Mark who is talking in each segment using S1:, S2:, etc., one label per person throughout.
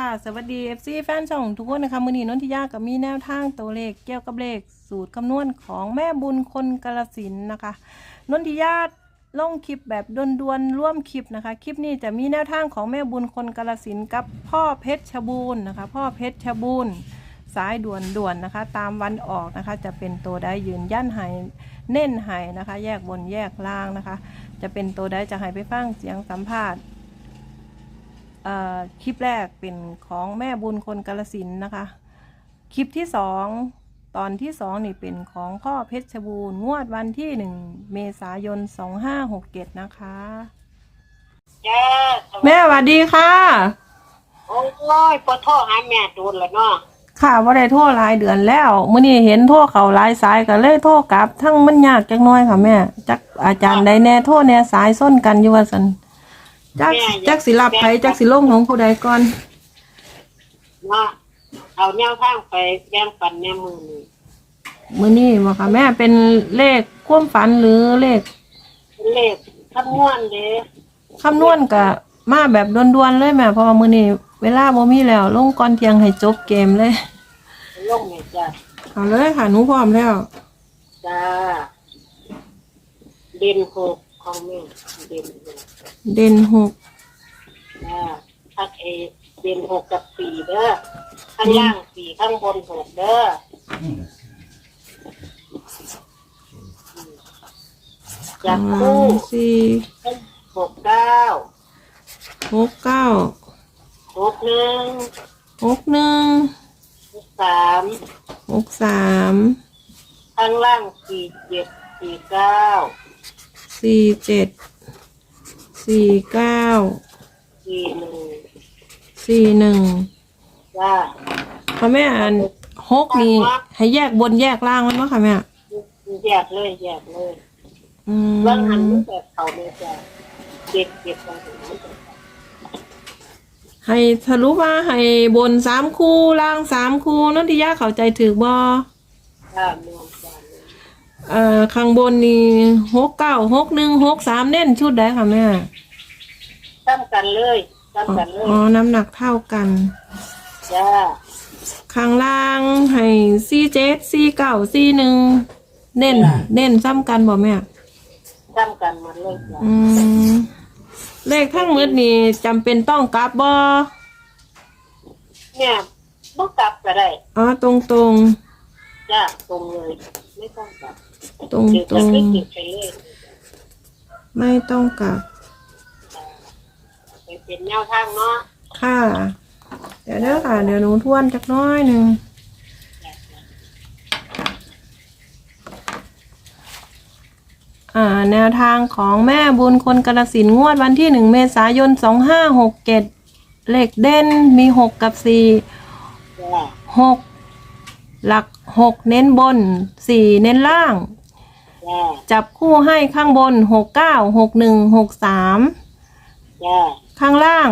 S1: ค่ะ สวัสดี FC แฟนช่องทุกคนนะคะมือนีนนทิยากับมีแนวทางตัวเลขเกี่ยวกับเลขสูตรคำนวณของแม่บุญคนกาลสินนะคะนนทิยาลงคลิปแบบด่วนๆร่วมคลิปนะคะ คลิปนี้จะมีแนวทางของแม่บุญคนกาลสินกับพ่อเพชรชบูรณ์นะคะ พ่อเพชรชบูรณ์สายด่วนๆนะคะ ตามวันออกนะคะ จะเป็นตัวได้ยืนยันให้เน้นให้นะคะ แยกบนแยกล่างนะคะ จะเป็นตัวได้จะให้ไปฟังเสียงสัมภาษณ์ คลิปแรกเป็นของแม่บุญคนกาลสินธุ์นะคะ คลิปที่สองตอนที่สองนี่เป็นของพ่อเพชรบูรณ์งวดวันที่หนึ่งเมษายนสองห้าหกเจ็ดนะคะ
S2: จ้า
S1: แม่สวัสดีค่ะ
S2: โอ้ยปวดท้อหาแม่โดนแล้วเนาะ
S1: ค่ะว่าได้โทษหลายเดือนแล้วมื่อนี้เห็นโทษเขาหลายสายก็เลยโทษกลับ ทั้งมันยากจักหน้อยค่ะแม่จักอาจารย์ใดแน่โทษแน่สายส้นกันอยู่ว่าสัน จักจักสิรับไผจักสิลงของผู้ใดก่อน
S2: เนาะเอาแนวทางไปแบ่งปันแนวมือนี่
S1: มื่อนี้ว่าค่ะแม่เป็นเลขความฝันหรือเลข
S2: เป็นเลขคำนวณเด้
S1: คำนวณกะมาแบบด่วนๆเลยแม่เพราะว่ามื้อนี้เวลาบ่มีแล้ว ลงก่อนเที่ยงให้จบเกมเลย
S2: ลงแม่จ้า
S1: เอาเลยค่ะหนูพร้อมแล้ว
S2: จ้าเด่นหก ของแม่เด่นหก
S1: เด่นหก
S2: จ้าทักเอเด่นหกกับสี่เด้อข้างล่างสี่ข้างบนหกเด้อจับ
S1: สา
S2: คู่
S1: มสี่
S2: หกเก้า
S1: หกเก้า
S2: หกหนึ่ง
S1: หกหนึ่ง
S2: หกสาม
S1: หกสาม
S2: ข้างล่างสี่เจ็ดสี่เก้า
S1: สี่เจ็ดสี่เก้า
S2: สี่หนึ่ง
S1: สี่หนึ่ง
S2: จ้า
S1: ค่ะแม่อันหกนี่ให้แยกบนแยกล่างมันบ่ค่ะแม่
S2: แยกเลยแยกเลย
S1: อื
S2: บางหัน
S1: ม
S2: มันแบบเขาเลยจ้าเจ็ดเจ็ดบางหันมันแบบ
S1: ให้ทะลุมาให้บนสามคู่ล่างสามคู่นั่นที่ยาเข้าใจถือบ่
S2: จ้า เมืองจ้า
S1: เอ่อข้างบนนี่หกเก้าหกหนึ่งหกสามเน่นชุดได้ค่ะแม่
S2: ซ้ำกันเลยซ้ำกันเลย
S1: อ๋อน้ำหนักเท่ากัน
S2: จ้า
S1: ข้างล่างให้สี่เจ็ดสี่เก้าสี่หนึ่งเน่น เน่นซ้ำกันบ่แม่
S2: ซ้ำกันหมดเลยจ้า
S1: อืมเลขทั้งหมดนี่จำเป็นต้องกลับบ่
S2: เนี่ยต้องกลับก็ได้
S1: อ๋อตรงตรง
S2: จ้าตรงเลยไม่ต้องกลับ
S1: ตรง
S2: เดี๋ยว
S1: ตร
S2: จะ
S1: ง
S2: ไม่ติดไปเลย
S1: ไม่ต้องกลับ
S2: ไปเป็นแนวทางเนาะ
S1: ค่ะ เดี๋ยวเด้อค่ะ เดี๋ยวหนูทวนจักหน้อยหนึ่งอ่าแนวทางของแม่บุญคนกระสินธุ์งวดวันที่หนึ่งเมษายนสองห้าหกเจ็ดเลขเด่นมีหกกับสี่
S2: จ้า
S1: หกหลัก หกเน้นบนสี่เน้นล่าง
S2: จ้า
S1: จับคู่ให้ข้างบนหกเก้าหกหนึ่งหกสาม
S2: จ้า
S1: ข้างล่าง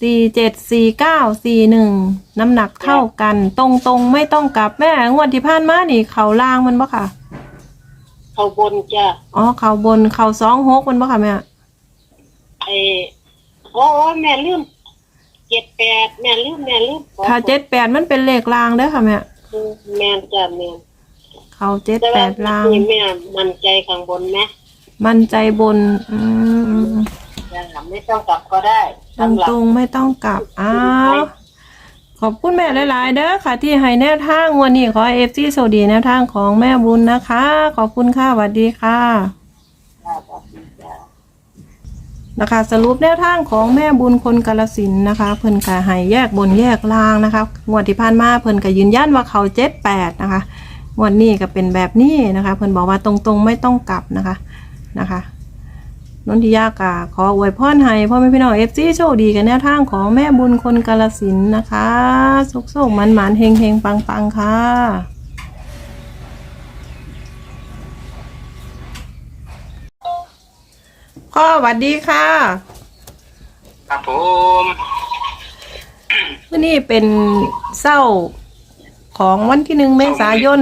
S1: สี่เจ็ดสี่เก้าสี่หนึ่งน้ำหนักเท่ากัน ตรงตรงๆไม่ต้องกลับแม่งวดที่ผ่านมานี่เขาล่างมันปะค่ะ
S2: เขาบนจ้า
S1: อ๋อเขาบนเขาสองหกมันปะค่ะแม่
S2: ไอ้โอ้โอ้แม่ลืมเจ็ดแปดแม่ลืมแม่ลืม
S1: ถ้าเจ็ดแปดมันเป็นเลขล่างเด้อค่ะแม่
S2: แม่นจ้าแม่น
S1: เขาเจ็ด
S2: แต่
S1: แป
S2: ว่า
S1: ดล่าง
S2: นี่แม่มันใจข้างบนไหม
S1: มันใจบนอืม
S2: จ้าไม่ต้องกลับก็ได้
S1: ตรงตรงๆไม่ต้องกลับ อ้าว ขอบคุณแม่หลาย ๆ เด้อค่ะ ที่ให้แนวทางวันนี้ขอเอฟซีโซดีแนวทางของแม่บุญนะคะ ขอบคุณค่ะสวัสดีค่ะ
S2: จ้าขอบคุณจ้า
S1: นะคะ สรุปแนวทางของแม่บุญคนกาลสินนะคะ เพิ่นกะให้แยกบนแยกล่างนะคะงวดที่ผ่านมาเพิ่นก็ยืนยันว่าเขาเจ็ดแปดนะคะงวดนี้ก็เป็นแบบนี้นะคะ เพิ่นบอกว่าตรงๆไม่ต้องกลับนะคะนะคะนนทิยากาขออวยพรให้พ่อแม่พี่น้องเอฟซีโชคดีกันแนวทางของแม่บุญคนกาลสินนะคะสุขๆมันมันๆเฮงเฮงๆปังๆค่ะ พ่อสวัสดีค่ะ
S3: ครับผม
S1: มื่อนี้เป็นเศร้าของวันที่หนึ่งเมษายน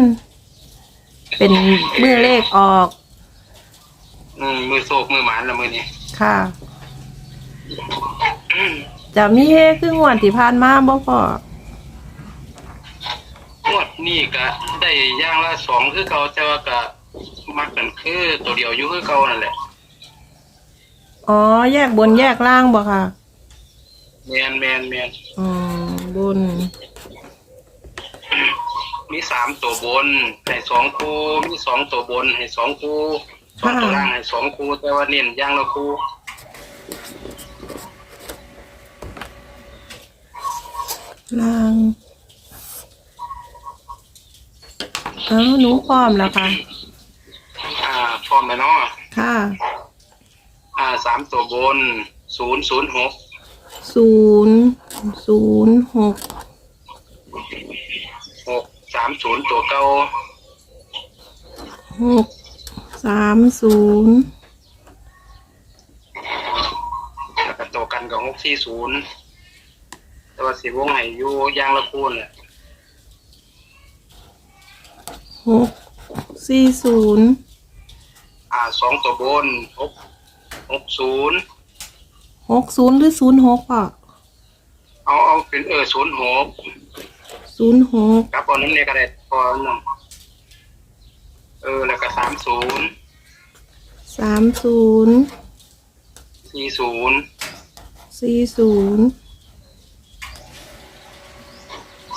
S1: เป็นมือเลขออก
S3: อืมมือโศกมือหมานละมือนี้
S1: ค่ะ จะมีเฮคืองวดที่ผ่านมาบ่พ่อง
S3: วดนี้ก็ได้อย่างละสองคือเก่าแต่ว่าก็มักกันคือตัวเดียวอยู่คือเก่านั่นแหละ
S1: อ๋อ แยกบนแยกล่างบ่ค่ะ
S3: แมนแมนแมน
S1: อืมบน
S3: มีสามตัวบนให้สองคู่ มีสองตัวบนให้สองคู่สองตัวล่างให้สองคู่แต่ว่าเน้นอย่างละคู่
S1: ล่างเอ้าหนูพร้อมแล้วค่ะ
S3: อ่าพร้อมแล้วเนาะ
S1: ค่ะ
S3: อ่าสามตัวบนศูนย์ศูนย์หก
S1: ศูนย์ศูนย์หก
S3: หกสามศูนย์ตัวเก่า
S1: หกสามศูนย์
S3: แล้วก็ตัวกันกับหกสี่ศูนย์แต่ว่าสีวงให้อยู่อย่างละคู่แหละ
S1: หกสี่ศูนย์
S3: อ่าสองตัวบนหก หกศูนย์
S1: หกศูนย์หรือศูนย์หกอะ
S3: เอาเอาเป็นเออศูนย์หก
S1: ศูนย์หก
S3: ครับตอนนั้นเนี่ยก็ได้พอนั่นเออแล้วก็สามศูนย์
S1: สามศูนย์
S3: สี่ศูนย์
S1: สี่ศูนย์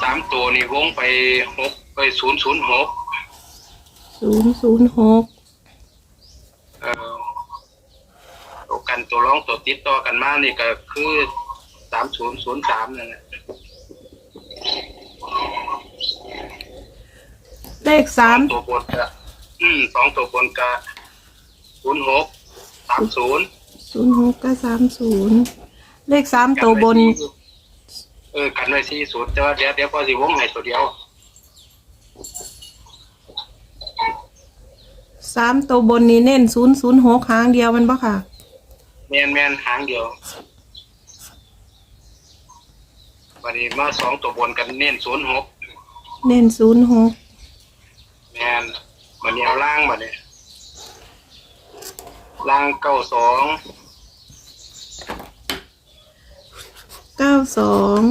S3: สามตัวนี่วงไปหกไปศูนย์ศูนย์หก
S1: ศูนย์ศูนย์หก
S3: เออ ตัวกันตัวร้องตัวติดต่อกันมานี่ก็คือสามศูนย์ศูนย์สามนั่นแหละ
S1: เลขสาม
S3: ตัวบนก็อืมสองตัวบนก็ศูนย์หกสามศูนย์
S1: ศูนย์หกก็สามศูนย์เลขสามตัวบน
S3: เออกันไว้สี่ศูนย์แต่ว่าเดี๋ยวเดี๋ยวพอสิวงให้ตัวเดียว
S1: สามตัวบนนี้เน้นศูนย์ศูนย์หกครั้งเดียวมันปะค่ะ
S3: แมนแมนหางเดียววันนี้มาสองตัวบนกันเน้นศูนย์หก
S1: เน้นศูนย์หก
S3: แมนวันนี้เอาล่างมาเนี่ยล่างเก้าสอง
S1: เก้าสอง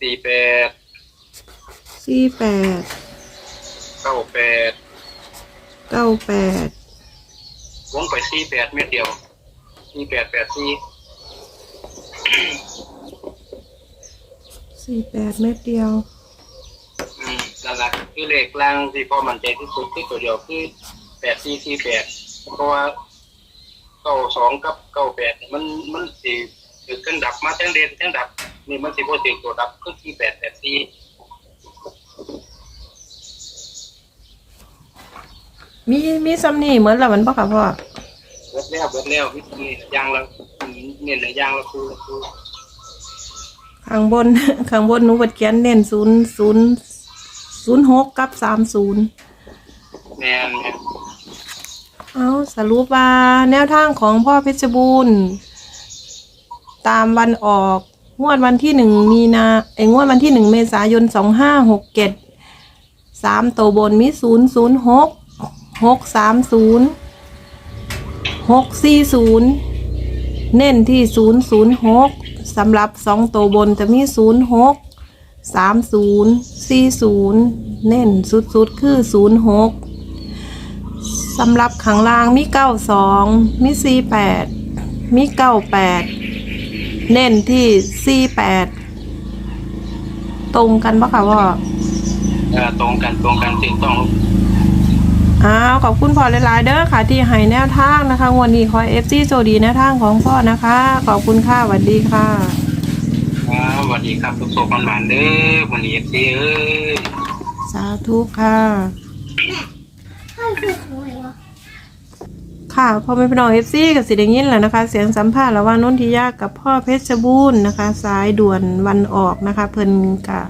S3: สี่แปด
S1: สี่แปด
S3: เก้าแปด
S1: เก้าแปด
S3: วงไปสี่แปดเม็ดเดียว สี่แปดแปดสี่
S1: สี่แปดเม็ดเดียว
S3: อืมนั่นแหละคือเลขล่างที่พอมันใจที่สุดคือตัวเดียวคือแปดสี่สี่แปดเพราะว่าเก้าสองกับเก้าแปดมันมันสี่ถือเครื่องดับมาทั้งเด่นทั้งดับ นี่มันสิบ่ถือตัวดับคือสี่แปดแปดสี่
S1: มีมีซัมนี่เหมือนละมันปะค่ะพ่อ
S3: เบิดแล้วเบิดแล้ววิธียางละเนี่ยนะยางละคือคือ
S1: ข้างบน ข้างบนหนูบัดเขียนเน้นศูนย์ศูนย์ศูนย์หกกับสามศูนย์
S3: แมนแม่น
S1: เอาสรุปว่าแนวทางของพ่อเพชรบูรณ์ ตามวันออกงวดวันที่หนึ่งมีนาเอยงวดวันที่หนึ่งเมษายนสองห้าหกเจ็ดสามตัวบนมีศูนย์ศูนย์หกหกสามศูนย์ หกสี่ศูนย์เน้นที่ศูนย์ศูนย์หกสำหรับสองตัวบนจะมีศูนย์หกสามศูนย์สี่ศูนย์เน้นสุดๆคือศูนย์หกสำหรับขังล่างมีเก้าสองมีสี่แปดมีเก้าแปดเน้นที่สี่แปดตรงกันปะคะว่า
S3: เออตรงกันตรงกันถูกต้อง
S1: อ้าวขอบคุณพ่อหลายๆเด้อค่ะ ที่ให้แนวทางนะคะงวันนี้ขอเอฟซีโจดีแนวทางของพ่อนะคะ ขอบคุณค่ะสวัสดีค่ะ
S3: อ่าสวัสดีครับทุกโซกันหวานเด้อวันนี้เอเอ้ย
S1: สาธุค่ะ ค่ะพอไม่เป็นน้องเอฟซีกับสิเดยินแหละนะคะ เสียงสัมภาษณ์ระหว่างนนทิยากับพ่อเพชรบูรณ์นะคะ สายด่วนวันออกนะคะ เพิ่นกะ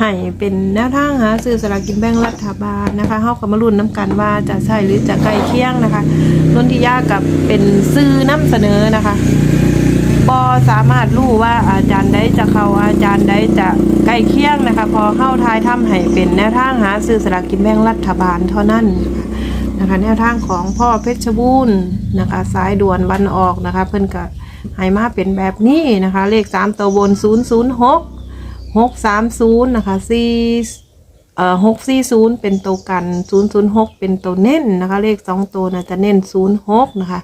S1: ให้เป็นแนวทางหาซื้อสลากกินแบ่งรัฐบาลนะคะเฮากับมาลุ้นน้ำกันว่าจะใช่หรือจะใกล้เคียงนะคะนนทิยากับเป็นซื้อนำเสนอนะคะบอสามารถรู้ว่าอาจารย์ใดจะเข้าอาจารย์ใดจะใกล้เคียงนะคะ พอเข้าทายถ้ำให้เป็นแนวทางหาซื้อสลากกินแบ่งรัฐบาลเท่านั้นนะคะแนวทางของพ่อเพชรบูรณ์นะคะสายด่วนวันออกนะคะ เพิ่อนก็ให้มาเป็นแบบนี้นะคะ เลข3ตัวบน006 630นย์หก กสามศูนย์นะคะ4เอ่อ640เป็นตัวกัน006เป็นตัวเน้นนะคะ เลข2ตัวนะจะเน้น06นย์หกนะคะ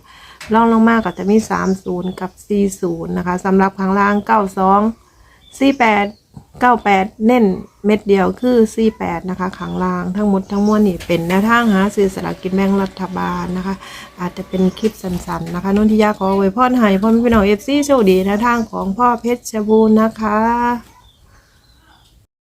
S1: ล่องลงมากก็จะมี30กับ40นย์นะคะสำหรับข้างล่าง92 48 98เก้าแปดเน้นเม็ดเดียวคือ48นะคะข้างล่างทั้งหมดทั้งมวลนี่เป็นแนวทางหาซื้อสลากกินแบ่งรัฐบาลนะคะ อาจจะเป็นคลิปสั้นๆนะคะนุนทิยาขอไว้พรให้พ่อแม่พี่น้องเอฟซีโชคดีแนวทางของพ่อเพชรบูรณ์นะคะ